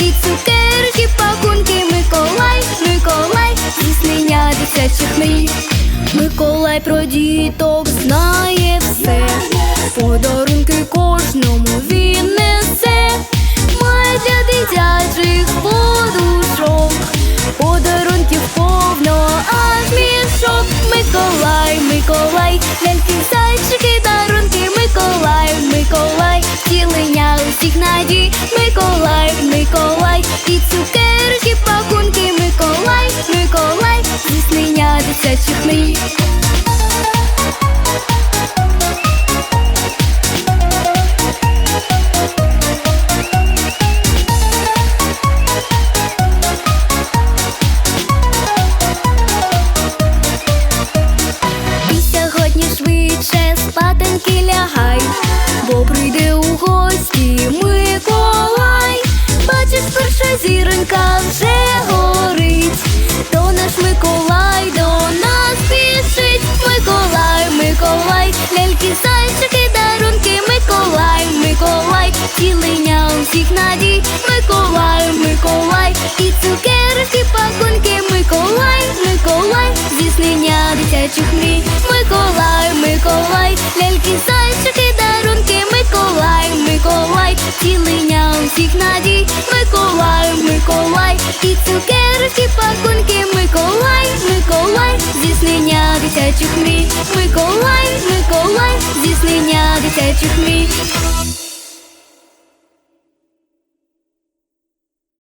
і цукерки, пакунки, Миколай, Миколай, пісня дитячих мрій. Миколай про діток знає все, подарунки кожному він несе, має для дитячих подушок. І цукерки, пакунки, Миколай, Миколай, здійснення дитячих мрій. І сьогодні швидше спатеньки лягай, бо прийде Перша зіронька вже горить, то наш Миколай до нас спішить. Миколай, Миколай, ляльки, зайчики, дарунки, Миколай, Миколай, тілення усіх надій, Миколай, Миколай, і цукерки, і цукерки, пакунки, Миколай, Миколай, здійснення дитячих мрій, Миколай, Миколай, здійснення дитячих мрій.